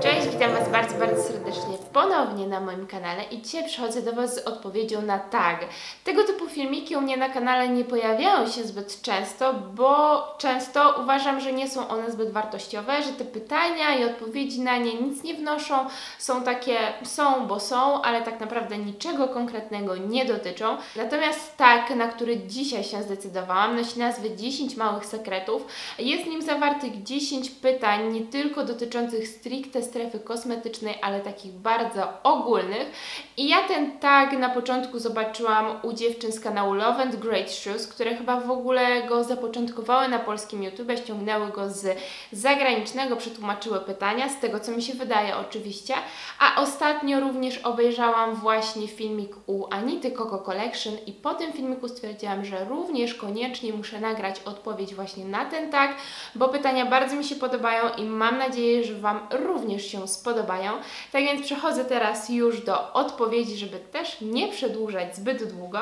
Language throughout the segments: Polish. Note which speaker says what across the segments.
Speaker 1: Cześć, witam Was bardzo, bardzo serdecznie ponownie na moim kanale i dzisiaj przychodzę do Was z odpowiedzią na tag. Tego typu filmiki u mnie na kanale nie pojawiają się zbyt często, bo często uważam, że nie są one zbyt wartościowe, że te pytania i odpowiedzi na nie nic nie wnoszą, są takie, są, bo są, ale tak naprawdę niczego konkretnego nie dotyczą. Natomiast tag, na który dzisiaj się zdecydowałam, nosi nazwę 10 małych sekretów. Jest w nim zawartych 10 pytań, nie tylko dotyczących stricte strefy kosmetycznej, ale takich bardzo ogólnych. I ja ten tag na początku zobaczyłam u dziewczyn z kanału Love and Great Shoes, które chyba w ogóle go zapoczątkowały na polskim YouTube, ściągnęły go z zagranicznego, przetłumaczyły pytania, z tego co mi się wydaje oczywiście. A ostatnio również obejrzałam właśnie filmik u Anity Coco Collection i po tym filmiku stwierdziłam, że również koniecznie muszę nagrać odpowiedź właśnie na ten tag, bo pytania bardzo mi się podobają i mam nadzieję, że Wam również się spodobają. Tak więc przechodzę teraz już do odpowiedzi, żeby też nie przedłużać zbyt długo.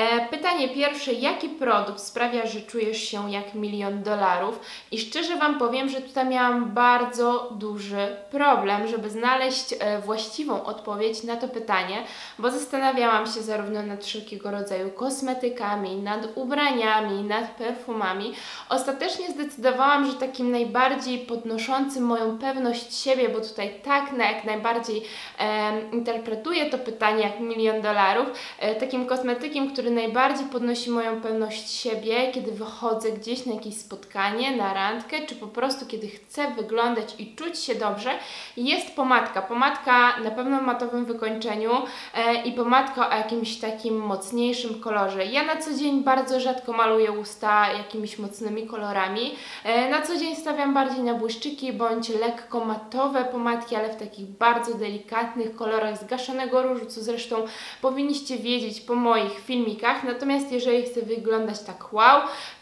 Speaker 1: E, pytanie pierwsze, jaki produkt sprawia, że czujesz się jak milion dolarów? I szczerze Wam powiem, że tutaj miałam bardzo duży problem, żeby znaleźć e, właściwą odpowiedź na to pytanie, bo zastanawiałam się zarówno nad wszelkiego rodzaju kosmetykami, nad ubraniami, nad perfumami. Ostatecznie zdecydowałam, że takim najbardziej podnoszącym moją pewność siebie, bo tutaj tak na jak najbardziej e, interpretuję to pytanie jak milion dolarów, e, takim kosmetykiem, który najbardziej podnosi moją pewność siebie, kiedy wychodzę gdzieś na jakieś spotkanie, na randkę, czy po prostu kiedy chcę wyglądać i czuć się dobrze, jest pomadka. Pomadka na pewno matowym wykończeniu e, i pomadka o jakimś takim mocniejszym kolorze. Ja na co dzień bardzo rzadko maluję usta jakimiś mocnymi kolorami. E, na co dzień stawiam bardziej na błyszczyki bądź lekko matowe pomadki, ale w takich bardzo delikatnych kolorach zgaszonego różu, co zresztą powinniście wiedzieć po moich filmikach. Natomiast jeżeli chcę wyglądać tak wow,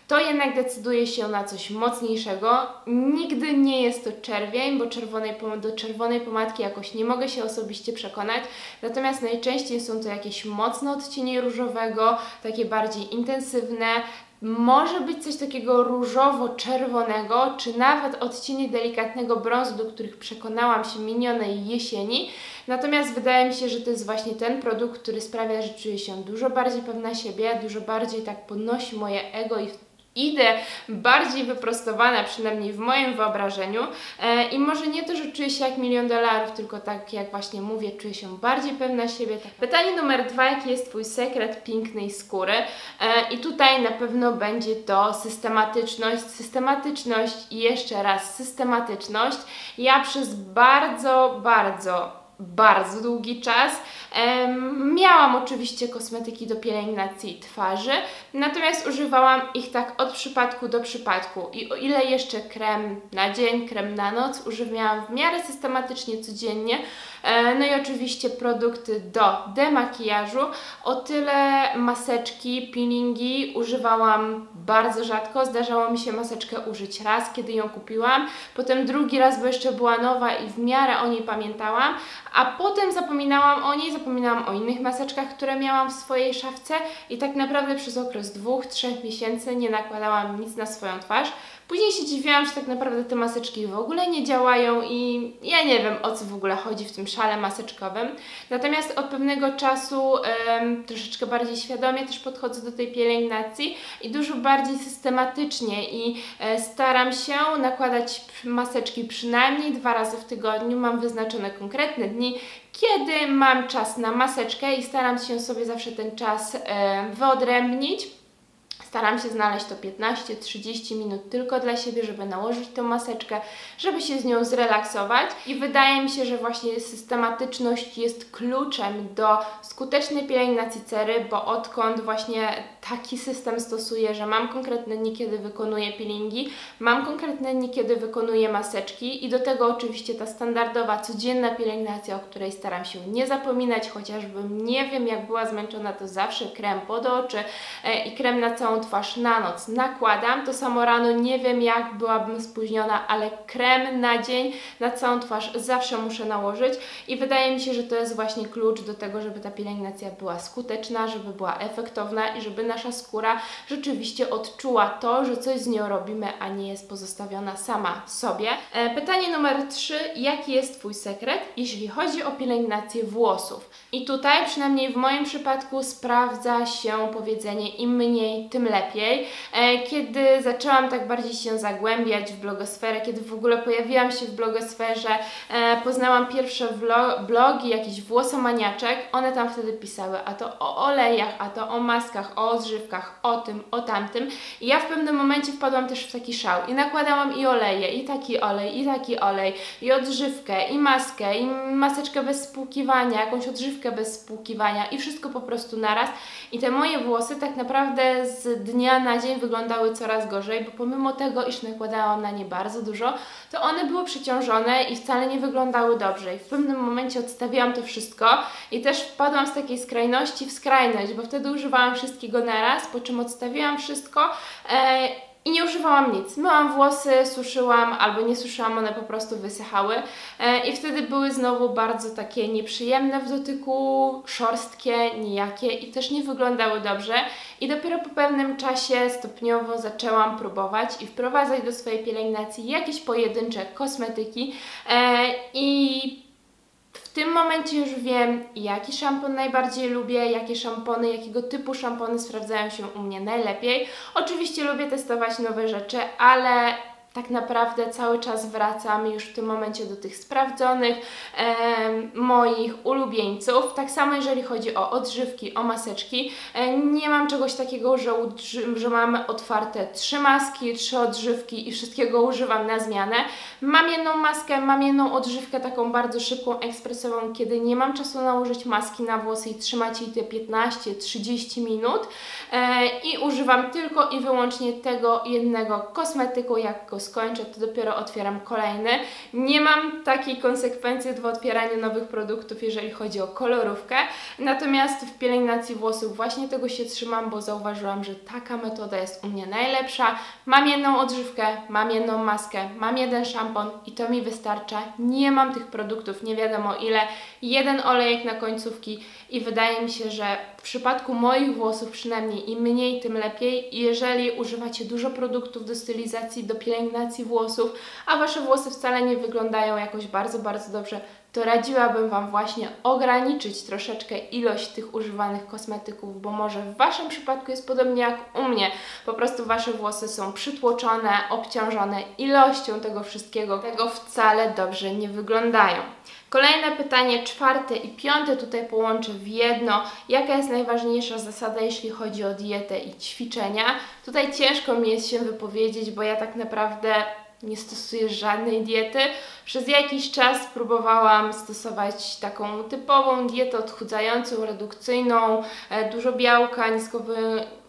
Speaker 1: to jednak decyduje się na coś mocniejszego. Nigdy nie jest to czerwień, bo czerwonej, do czerwonej pomadki jakoś nie mogę się osobiście przekonać. Natomiast najczęściej są to jakieś mocne odcienie różowego, takie bardziej intensywne, może być coś takiego różowo-czerwonego, czy nawet odcienie delikatnego brązu, do których przekonałam się minionej jesieni. Natomiast wydaje mi się, że to jest właśnie ten produkt, który sprawia, że czuję się dużo bardziej pewna siebie, dużo bardziej tak podnosi moje ego i idę bardziej wyprostowana, przynajmniej w moim wyobrażeniu. E, I może nie to, że czuję się jak milion dolarów, tylko tak jak właśnie mówię, czuję się bardziej pewna siebie. Tak. Pytanie numer dwa, jaki jest Twój sekret pięknej skóry? E, I tutaj na pewno będzie to systematyczność, systematyczność i jeszcze raz systematyczność. Ja przez bardzo, bardzo bardzo długi czas. Miałam oczywiście kosmetyki do pielęgnacji twarzy, natomiast używałam ich tak od przypadku do przypadku. I o ile jeszcze krem na dzień, krem na noc używałam w miarę systematycznie codziennie, e, no i oczywiście produkty do demakijażu, o tyle maseczki, peelingi używałam bardzo rzadko. Zdarzało mi się maseczkę użyć raz, kiedy ją kupiłam, potem drugi raz, bo jeszcze była nowa i w miarę o niej pamiętałam, a potem zapominałam o niej, zapominałam o innych maseczkach, które miałam w swojej szafce i tak naprawdę przez okres dwóch, trzech miesięcy nie nakładałam nic na swoją twarz. Później się dziwiłam, że tak naprawdę te maseczki w ogóle nie działają i ja nie wiem o co w ogóle chodzi w tym szale maseczkowym. Natomiast od pewnego czasu um, troszeczkę bardziej świadomie też podchodzę do tej pielęgnacji i dużo bardziej systematycznie i e, staram się nakładać maseczki przynajmniej dwa razy w tygodniu. Mam wyznaczone konkretne dni, kiedy mam czas na maseczkę i staram się sobie zawsze ten czas e, wyodrębnić Staram się znaleźć to 15-30 minut tylko dla siebie, żeby nałożyć tę maseczkę, żeby się z nią zrelaksować. I wydaje mi się, że właśnie systematyczność jest kluczem do skutecznej pielęgnacji cery, bo odkąd właśnie taki system stosuję, że mam konkretne dni, kiedy wykonuję peelingi, mam konkretne dni, kiedy wykonuję maseczki i do tego oczywiście ta standardowa, codzienna pielęgnacja, o której staram się nie zapominać, chociażbym nie wiem jak była zmęczona, to zawsze krem pod oczy e, i krem na całą twarz na noc nakładam. To samo rano nie wiem jak byłabym spóźniona, ale krem na dzień na całą twarz zawsze muszę nałożyć i wydaje mi się, że to jest właśnie klucz do tego, żeby ta pielęgnacja była skuteczna, żeby była efektowna i żeby nasza skóra rzeczywiście odczuła to, że coś z nią robimy, a nie jest pozostawiona sama sobie. E, pytanie numer 3. Jaki jest Twój sekret, jeśli chodzi o pielęgnację włosów? I tutaj, przynajmniej w moim przypadku, sprawdza się powiedzenie im mniej, tym lepiej. E, kiedy zaczęłam tak bardziej się zagłębiać w blogosferę, kiedy w ogóle pojawiłam się w blogosferze, e, poznałam pierwsze blogi, jakiś włosomaniaczek, one tam wtedy pisały, a to o olejach, a to o maskach, o odżywkach, o tym, o tamtym. I ja w pewnym momencie wpadłam też w taki szał i nakładałam i oleje, i taki olej, i taki olej, i odżywkę, i maskę, i maseczkę bez spłukiwania, jakąś odżywkę bez spłukiwania i wszystko po prostu naraz. I te moje włosy tak naprawdę z dnia na dzień wyglądały coraz gorzej, bo pomimo tego, iż nakładałam na nie bardzo dużo, to one były przeciążone i wcale nie wyglądały dobrze. I w pewnym momencie odstawiłam to wszystko i też wpadłam z takiej skrajności w skrajność, bo wtedy używałam wszystkiego naraz, po czym odstawiłam wszystko e, i nie używałam nic. Myłam włosy, suszyłam albo nie suszyłam, one po prostu wysychały e, i wtedy były znowu bardzo takie nieprzyjemne w dotyku, szorstkie, nijakie i też nie wyglądały dobrze i dopiero po pewnym czasie stopniowo zaczęłam próbować i wprowadzać do swojej pielęgnacji jakieś pojedyncze kosmetyki e, i w tym momencie już wiem, jaki szampon najbardziej lubię, jakie szampony, jakiego typu szampony sprawdzają się u mnie najlepiej. Oczywiście lubię testować nowe rzeczy, ale tak naprawdę cały czas wracam już w tym momencie do tych sprawdzonych e, moich ulubieńców. Tak samo jeżeli chodzi o odżywki, o maseczki. E, nie mam czegoś takiego, że, że mam otwarte trzy maski, trzy odżywki i wszystkiego używam na zmianę. Mam jedną maskę, mam jedną odżywkę taką bardzo szybką, ekspresową, kiedy nie mam czasu nałożyć maski na włosy i trzymać jej te 15-30 minut e, i używam tylko i wyłącznie tego jednego kosmetyku, jak kosmetyku skończę, to dopiero otwieram kolejny. Nie mam takiej konsekwencji w otwieraniu nowych produktów, jeżeli chodzi o kolorówkę. Natomiast w pielęgnacji włosów właśnie tego się trzymam, bo zauważyłam, że taka metoda jest u mnie najlepsza. Mam jedną odżywkę, mam jedną maskę, mam jeden szampon i to mi wystarcza. Nie mam tych produktów, nie wiadomo ile. Jeden olejek na końcówki i wydaje mi się, że w przypadku moich włosów przynajmniej im mniej, tym lepiej. Jeżeli używacie dużo produktów do stylizacji, do pielęgnacji włosów, a Wasze włosy wcale nie wyglądają jakoś bardzo, bardzo dobrze, to radziłabym Wam właśnie ograniczyć troszeczkę ilość tych używanych kosmetyków, bo może w Waszym przypadku jest podobnie jak u mnie. Po prostu Wasze włosy są przytłoczone, obciążone ilością tego wszystkiego, tego wcale dobrze nie wyglądają. Kolejne pytanie, czwarte i piąte tutaj połączę w jedno. Jaka jest najważniejsza zasada, jeśli chodzi o dietę i ćwiczenia? Tutaj ciężko mi jest się wypowiedzieć, bo ja tak naprawdę nie stosuję żadnej diety. Przez jakiś czas próbowałam stosować taką typową dietę odchudzającą, redukcyjną, e, dużo białka,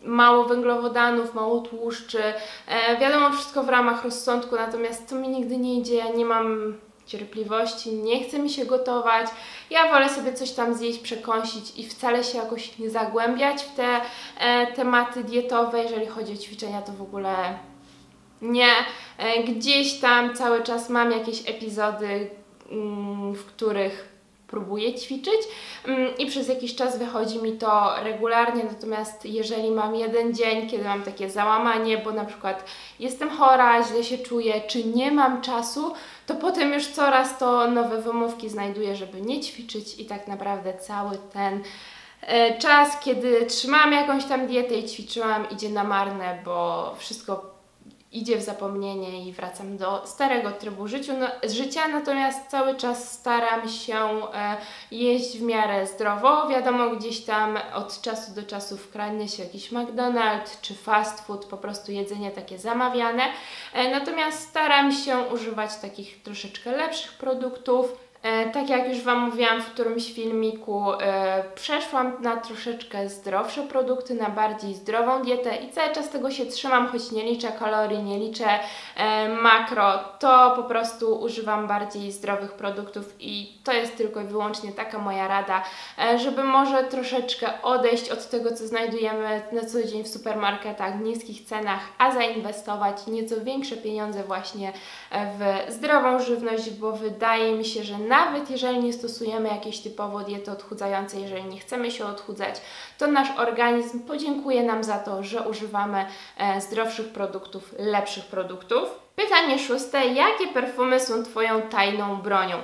Speaker 1: mało węglowodanów, mało tłuszczy. E, wiadomo, wszystko w ramach rozsądku, natomiast to mi nigdy nie idzie, ja nie mam cierpliwości, nie chce mi się gotować. Ja wolę sobie coś tam zjeść, przekąsić i wcale się jakoś nie zagłębiać w te e, tematy dietowe. Jeżeli chodzi o ćwiczenia, to w ogóle nie. E, gdzieś tam cały czas mam jakieś epizody, mm, w których próbuję ćwiczyć mm, i przez jakiś czas wychodzi mi to regularnie, natomiast jeżeli mam jeden dzień, kiedy mam takie załamanie, bo na przykład jestem chora, źle się czuję, czy nie mam czasu, to potem już coraz to nowe wymówki znajduję, żeby nie ćwiczyć i tak naprawdę cały ten e, czas, kiedy trzymałam jakąś tam dietę i ćwiczyłam, idzie na marne, bo wszystko idzie w zapomnienie i wracam do starego trybu życiu, no, życia, natomiast cały czas staram się e, jeść w miarę zdrowo. Wiadomo, gdzieś tam od czasu do czasu wkradnie się jakiś McDonald's czy fast food, po prostu jedzenie takie zamawiane. E, natomiast staram się używać takich troszeczkę lepszych produktów, tak jak już Wam mówiłam w którymś filmiku, e, przeszłam na troszeczkę zdrowsze produkty, na bardziej zdrową dietę i cały czas tego się trzymam, choć nie liczę kalorii, nie liczę e, makro, to po prostu używam bardziej zdrowych produktów i to jest tylko i wyłącznie taka moja rada, e, żeby może troszeczkę odejść od tego, co znajdujemy na co dzień w supermarketach w niskich cenach, a zainwestować nieco większe pieniądze właśnie e, w zdrową żywność, bo wydaje mi się, że nawet jeżeli nie stosujemy jakiejś typowo diety odchudzającej, jeżeli nie chcemy się odchudzać, to nasz organizm podziękuje nam za to, że używamy e, zdrowszych produktów, lepszych produktów. Pytanie szóste. Jakie perfumy są Twoją tajną bronią?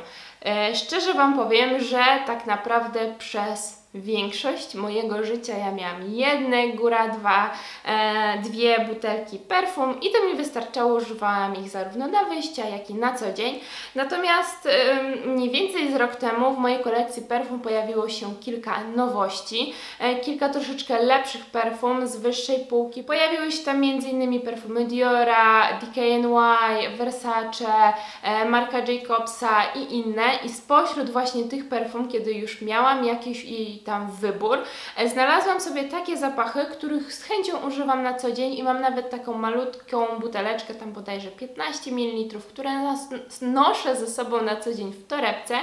Speaker 1: E, szczerze Wam powiem, że tak naprawdę przez większość mojego życia ja miałam jedne, góra dwa, e, dwie butelki perfum i to mi wystarczało, używałam ich zarówno na wyjścia, jak i na co dzień. Natomiast e, mniej więcej z rok temu w mojej kolekcji perfum pojawiło się kilka nowości, e, kilka troszeczkę lepszych perfum z wyższej półki. Pojawiły się tam m.in. perfumy Diora, DKNY, Versace, e, Marka Jacobsa i inne i spośród właśnie tych perfum, kiedy już miałam jakieś i tam wybór. E, znalazłam sobie takie zapachy, których z chęcią używam na co dzień i mam nawet taką malutką buteleczkę, tam bodajże 15 ml, które noszę ze sobą na co dzień w torebce.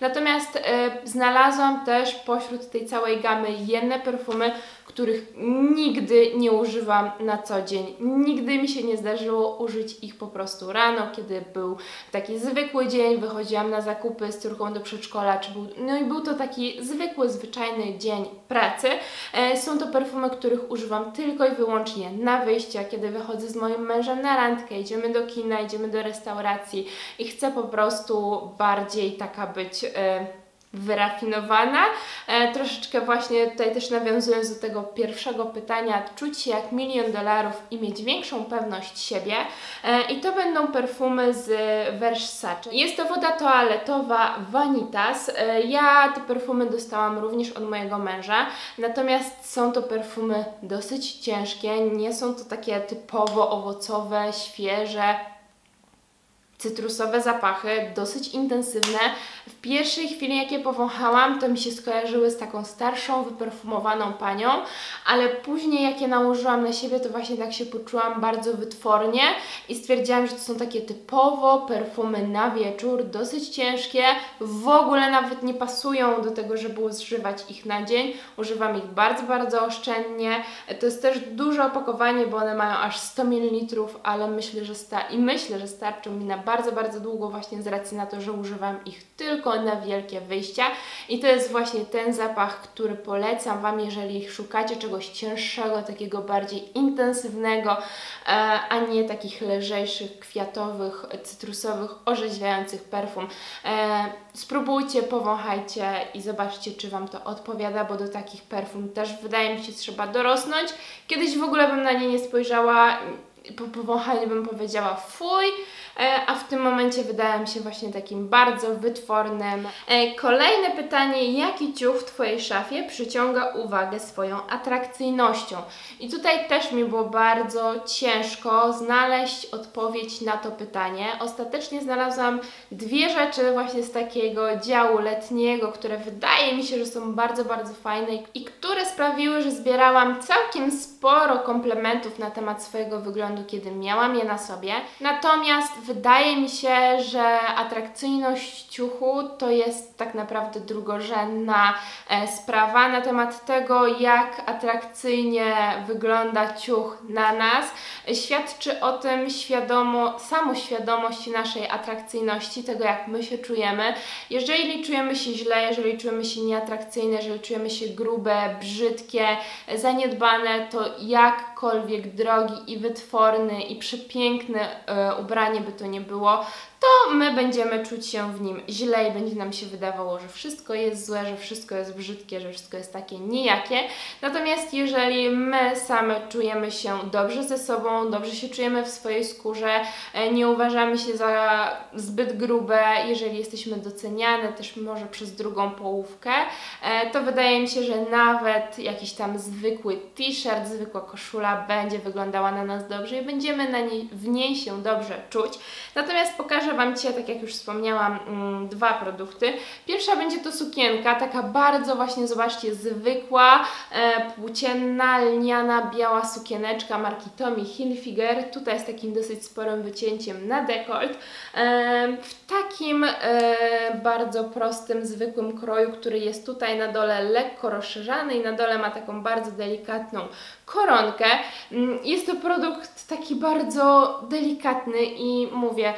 Speaker 1: Natomiast e, znalazłam też pośród tej całej gamy jedne perfumy, których nigdy nie używam na co dzień. Nigdy mi się nie zdarzyło użyć ich po prostu rano, kiedy był taki zwykły dzień, wychodziłam na zakupy z córką do przedszkola, czy był, no i był to taki zwykły, zwyczajny dzień pracy. E, są to perfumy, których używam tylko i wyłącznie na wyjścia, kiedy wychodzę z moim mężem na randkę, idziemy do kina, idziemy do restauracji i chcę po prostu bardziej taka być... E, wyrafinowana. E, troszeczkę właśnie tutaj też nawiązując do tego pierwszego pytania, czuć się jak milion dolarów i mieć większą pewność siebie. E, I to będą perfumy z Versace. Jest to woda toaletowa Vanitas. E, ja te perfumy dostałam również od mojego męża, natomiast są to perfumy dosyć ciężkie, nie są to takie typowo owocowe, świeże, cytrusowe zapachy, dosyć intensywne. W pierwszej chwili, jak je powąchałam, to mi się skojarzyły z taką starszą, wyperfumowaną panią, ale później, jak je nałożyłam na siebie, to właśnie tak się poczułam bardzo wytwornie i stwierdziłam, że to są takie typowo perfumy na wieczór, dosyć ciężkie, w ogóle nawet nie pasują do tego, żeby używać ich na dzień. Używam ich bardzo, bardzo oszczędnie. To jest też duże opakowanie, bo one mają aż 100 ml, ale myślę, że sta i myślę, że starczą mi na bardzo, bardzo długo właśnie z racji na to, że używam ich tylko na wielkie wyjścia i to jest właśnie ten zapach, który polecam Wam, jeżeli szukacie czegoś cięższego, takiego bardziej intensywnego, e, a nie takich lżejszych, kwiatowych, cytrusowych, orzeźwiających perfum. E, spróbujcie, powąchajcie i zobaczcie, czy Wam to odpowiada, bo do takich perfum też wydaje mi się trzeba dorosnąć. Kiedyś w ogóle bym na nie nie spojrzała, po powąchaniu bym powiedziała fuj, a w tym momencie wydaje mi się właśnie takim bardzo wytwornym. E, kolejne pytanie, jaki ciuch w Twojej szafie przyciąga uwagę swoją atrakcyjnością? I tutaj też mi było bardzo ciężko znaleźć odpowiedź na to pytanie. Ostatecznie znalazłam dwie rzeczy właśnie z takiego działu letniego, które wydaje mi się, że są bardzo, bardzo fajne i które sprawiły, że zbierałam całkiem sporo komplementów na temat swojego wyglądu, kiedy miałam je na sobie. Natomiast wydaje mi się, że atrakcyjność ciuchu to jest tak naprawdę drugorzędna e, sprawa na temat tego, jak atrakcyjnie wygląda ciuch na nas. Świadczy o tym świadomo, samoświadomość naszej atrakcyjności, tego jak my się czujemy. Jeżeli czujemy się źle, jeżeli czujemy się nieatrakcyjne, jeżeli czujemy się grube, brzydkie, zaniedbane, to jakkolwiek drogi i wytworny i przepiękne ubranie by to nie było, to my będziemy czuć się w nim źle i będzie nam się wydawało, że wszystko jest złe, że wszystko jest brzydkie, że wszystko jest takie nijakie. Natomiast jeżeli my same czujemy się dobrze ze sobą, dobrze się czujemy w swojej skórze, e, nie uważamy się za zbyt grube, jeżeli jesteśmy doceniane też może przez drugą połówkę, e, to wydaje mi się, że nawet jakiś tam zwykły t-shirt, zwykła koszula będzie wyglądała na nas dobrze i będziemy na niej, w niej się dobrze czuć. Natomiast pokażę Wam dzisiaj, tak jak już wspomniałam, mm, dwa produkty. Pierwsza będzie to sukienka, taka bardzo właśnie, zobaczcie, zwykła, e, płócienna, lniana, biała sukieneczka marki Tommy Hilfiger. Tutaj z takim dosyć sporym wycięciem na dekolt. E, w takim e, bardzo prostym, zwykłym kroju, który jest tutaj na dole lekko rozszerzany i na dole ma taką bardzo delikatną koronkę. Mm, jest to produkt taki bardzo delikatny i mówię,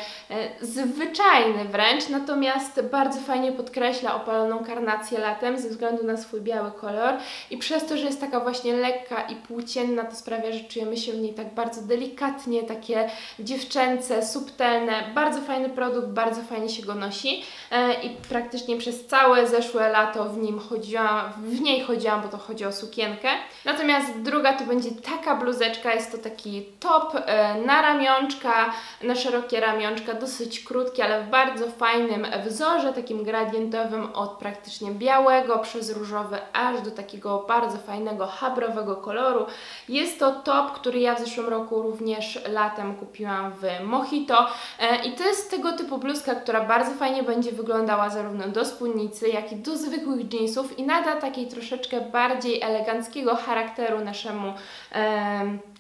Speaker 1: zwyczajny wręcz, natomiast bardzo fajnie podkreśla opaloną karnację latem ze względu na swój biały kolor i przez to, że jest taka właśnie lekka i płócienna, to sprawia, że czujemy się w niej tak bardzo delikatnie, takie dziewczęce, subtelne. Bardzo fajny produkt, bardzo fajnie się go nosi e, i praktycznie przez całe zeszłe lato w nim chodziłam, w niej chodziłam, bo to chodzi o sukienkę. Natomiast druga to będzie taka bluzeczka, jest to taki top e, na ramionczka, na szerokie ramionczka, dosyć krótki, ale w bardzo fajnym wzorze, takim gradientowym od praktycznie białego przez różowy aż do takiego bardzo fajnego habrowego koloru. Jest to top, który ja w zeszłym roku również latem kupiłam w Mojito e, i to jest tego typu bluzka, która bardzo fajnie będzie wyglądała zarówno do spódnicy, jak i do zwykłych jeansów i nada takiej troszeczkę bardziej eleganckiego charakteru naszemu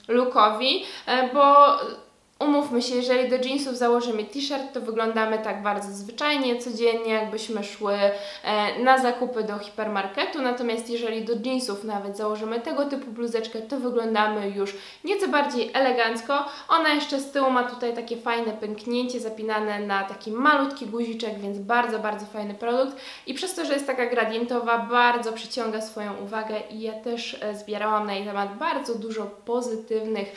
Speaker 1: lookowi, e, bo Umówmy się, jeżeli do jeansów założymy t-shirt, to wyglądamy tak bardzo zwyczajnie, codziennie, jakbyśmy szły e, na zakupy do hipermarketu, natomiast jeżeli do jeansów nawet założymy tego typu bluzeczkę, to wyglądamy już nieco bardziej elegancko. Ona jeszcze z tyłu ma tutaj takie fajne pęknięcie zapinane na taki malutki guziczek, więc bardzo, bardzo fajny produkt i przez to, że jest taka gradientowa, bardzo przyciąga swoją uwagę i ja też e, zbierałam na jej temat bardzo dużo pozytywnych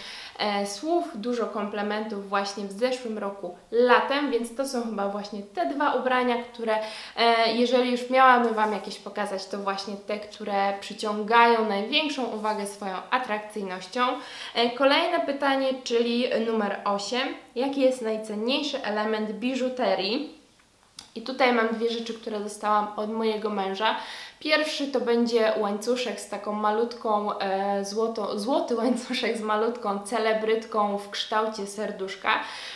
Speaker 1: słów, dużo komplementów właśnie w zeszłym roku latem, więc to są chyba właśnie te dwa ubrania, które e, jeżeli już miałabym Wam jakieś pokazać, to właśnie te, które przyciągają największą uwagę swoją atrakcyjnością. E, kolejne pytanie, czyli numer 8. Jaki jest najcenniejszy element biżuterii? I tutaj mam dwie rzeczy, które dostałam od mojego męża. Pierwszy to będzie łańcuszek z taką malutką, e, złoty łańcuszek z malutką celebrytką w kształcie serduszka.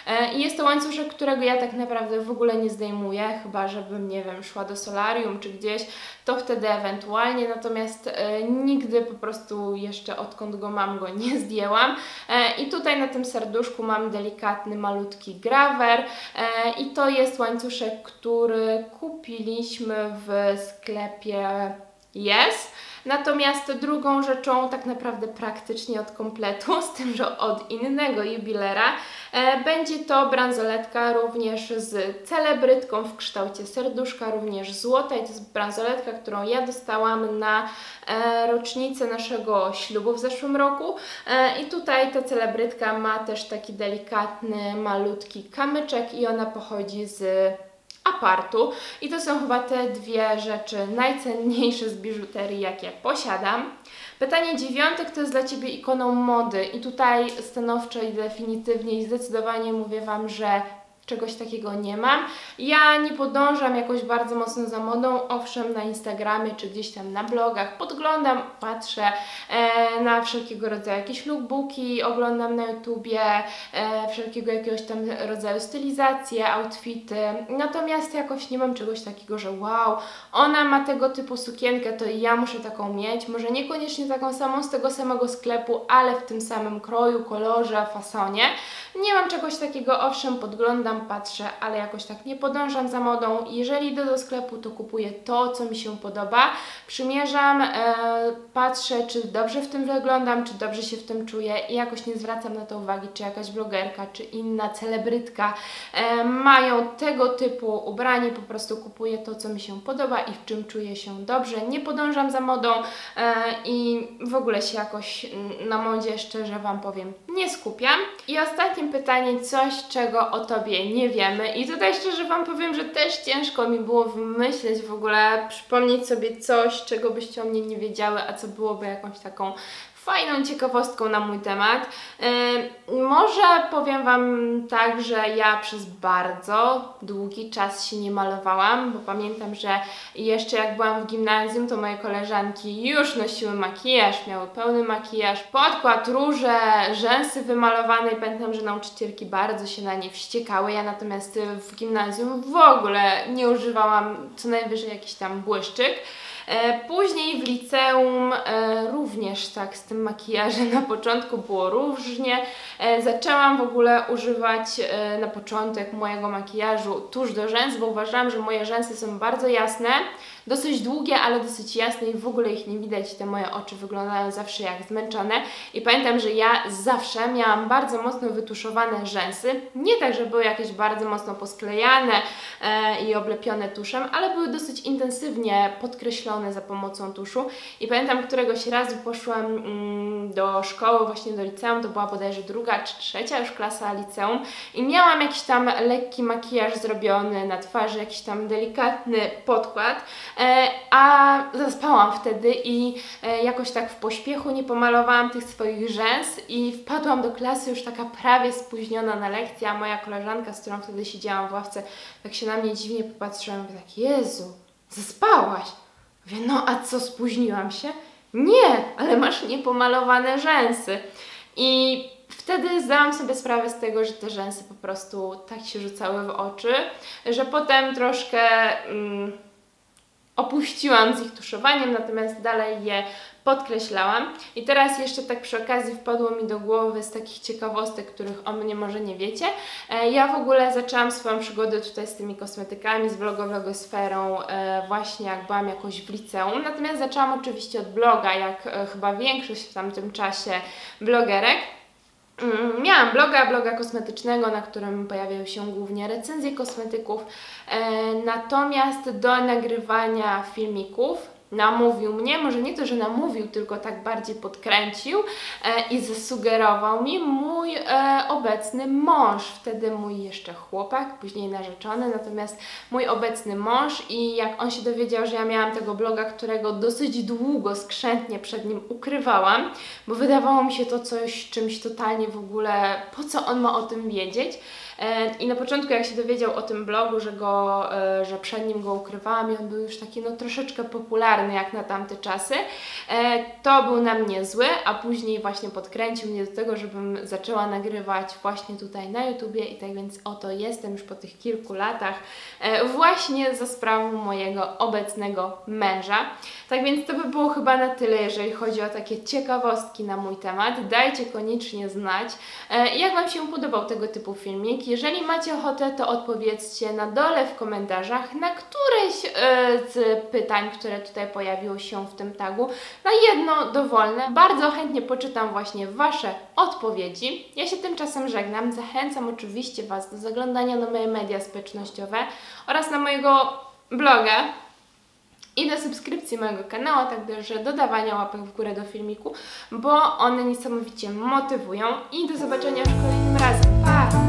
Speaker 1: E, I jest to łańcuszek, którego ja tak naprawdę w ogóle nie zdejmuję, chyba żebym, nie wiem, szła do solarium czy gdzieś, to wtedy ewentualnie, natomiast e, nigdy po prostu jeszcze odkąd go mam, go nie zdjęłam. E, I tutaj na tym serduszku mam delikatny, malutki grawer e, i to jest łańcuszek, który kupiliśmy w sklepie Yes. Natomiast drugą rzeczą, tak naprawdę praktycznie od kompletu, z tym, że od innego jubilera, e, będzie to bransoletka również z celebrytką w kształcie serduszka, również złota i to jest bransoletka, którą ja dostałam na e, rocznicę naszego ślubu w zeszłym roku e, i tutaj ta celebrytka ma też taki delikatny, malutki kamyczek i ona pochodzi z apartu i to są chyba te dwie rzeczy najcenniejsze z biżuterii, jakie posiadam. Pytanie dziewiąte, kto jest dla Ciebie ikoną mody? I tutaj stanowczo i definitywnie i zdecydowanie mówię Wam, że czegoś takiego nie mam. Ja nie podążam jakoś bardzo mocno za modą, owszem na Instagramie czy gdzieś tam na blogach podglądam, patrzę e, na wszelkiego rodzaju jakieś lookbooki, oglądam na YouTubie e, wszelkiego jakiegoś tam rodzaju stylizacje, outfity, natomiast jakoś nie mam czegoś takiego, że wow, ona ma tego typu sukienkę, to ja muszę taką mieć, może niekoniecznie taką samą z tego samego sklepu, ale w tym samym kroju, kolorze, fasonie. Nie mam czegoś takiego, owszem podglądam patrzę, ale jakoś tak nie podążam za modą. Jeżeli idę do sklepu, to kupuję to, co mi się podoba. Przymierzam, e, patrzę, czy dobrze w tym wyglądam, czy dobrze się w tym czuję i jakoś nie zwracam na to uwagi, czy jakaś blogerka, czy inna celebrytka e, mają tego typu ubranie. Po prostu kupuję to, co mi się podoba i w czym czuję się dobrze. Nie podążam za modą e, i w ogóle się jakoś na modzie, szczerze Wam powiem, nie skupiam. I ostatnie pytanie, coś, czego o Tobie nie wiemy. I tutaj szczerze Wam powiem, że też ciężko mi było wymyśleć w ogóle, przypomnieć sobie coś, czego byście o mnie nie wiedziały, a co byłoby jakąś taką fajną ciekawostką na mój temat. Yy, może powiem Wam tak, że ja przez bardzo długi czas się nie malowałam, bo pamiętam, że jeszcze jak byłam w gimnazjum, to moje koleżanki już nosiły makijaż, miały pełny makijaż, podkład, róże, rzęsy wymalowane i pamiętam, że nauczycielki bardzo się na nie wściekały. Ja natomiast w gimnazjum w ogóle nie używałam co najwyżej jakiś tam błyszczyk. E, później w liceum e, również tak z tym makijażem na początku było różnie. E, zaczęłam w ogóle używać na początek mojego makijażu tuż do rzęs, bo uważałam, że moje rzęsy są bardzo jasne, dosyć długie, ale dosyć jasne i w ogóle ich nie widać. Te moje oczy wyglądają zawsze jak zmęczone. I pamiętam, że ja zawsze miałam bardzo mocno wytuszowane rzęsy. Nie tak, że były jakieś bardzo mocno posklejane i oblepione tuszem, ale były dosyć intensywnie podkreślone za pomocą tuszu. I pamiętam, któregoś razu poszłam mm, do szkoły, właśnie do liceum, to była bodajże druga czy trzecia już klasa liceum i miałam jakiś tam lekki makijaż zrobiony na twarzy, jakiś tam delikatny podkład, e, a zaspałam wtedy i e, jakoś tak w pośpiechu nie pomalowałam tych swoich rzęs i wpadłam do klasy już taka prawie spóźniona na lekcję, a moja koleżanka, z którą wtedy siedziałam w ławce, tak się na mnie dziwnie popatrzyła i mówię tak, Jezu, zaspałaś. Mówię, no a co, spóźniłam się? Nie, ale masz niepomalowane rzęsy. I wtedy zdałam sobie sprawę z tego, że te rzęsy po prostu tak się rzucały w oczy, że potem troszkę mm, opuściłam z ich tuszowaniem, natomiast dalej je podkreślałam. I teraz jeszcze tak przy okazji wpadło mi do głowy z takich ciekawostek, których o mnie może nie wiecie. E, ja w ogóle zaczęłam swoją przygodę tutaj z tymi kosmetykami, z vlogowego sferą e, właśnie jak byłam jakoś w liceum. Natomiast zaczęłam oczywiście od bloga, jak e, chyba większość w tamtym czasie blogerek. Mm, miałam bloga, bloga kosmetycznego, na którym pojawiały się głównie recenzje kosmetyków, natomiast do nagrywania filmików namówił mnie, może nie to, że namówił, tylko tak bardziej podkręcił e, i zasugerował mi mój e, obecny mąż, wtedy mój jeszcze chłopak, później narzeczony, natomiast mój obecny mąż i jak on się dowiedział, że ja miałam tego bloga, którego dosyć długo, skrzętnie przed nim ukrywałam, bo wydawało mi się to coś, czymś totalnie w ogóle, po co on ma o tym wiedzieć, I na początku jak się dowiedział o tym blogu, że, go, e, że przed nim go ukrywałam i on był już taki no troszeczkę popularny jak na tamte czasy, e, to był na mnie zły, a później właśnie podkręcił mnie do tego, żebym zaczęła nagrywać właśnie tutaj na YouTubie i tak więc oto jestem już po tych kilku latach właśnie za sprawą mojego obecnego męża. Tak więc to by było chyba na tyle, jeżeli chodzi o takie ciekawostki na mój temat. Dajcie koniecznie znać, jak Wam się podobał tego typu filmik. Jeżeli macie ochotę, to odpowiedzcie na dole w komentarzach na któreś e, z pytań, które tutaj pojawiło się w tym tagu, na jedno dowolne. Bardzo chętnie poczytam właśnie Wasze odpowiedzi. Ja się tymczasem żegnam. Zachęcam oczywiście Was do zaglądania na moje media społecznościowe oraz na mojego bloga, i do subskrypcji mojego kanału, a także dodawania łapek w górę do filmiku, bo one niesamowicie motywują i do zobaczenia już kolejnym razem. Pa!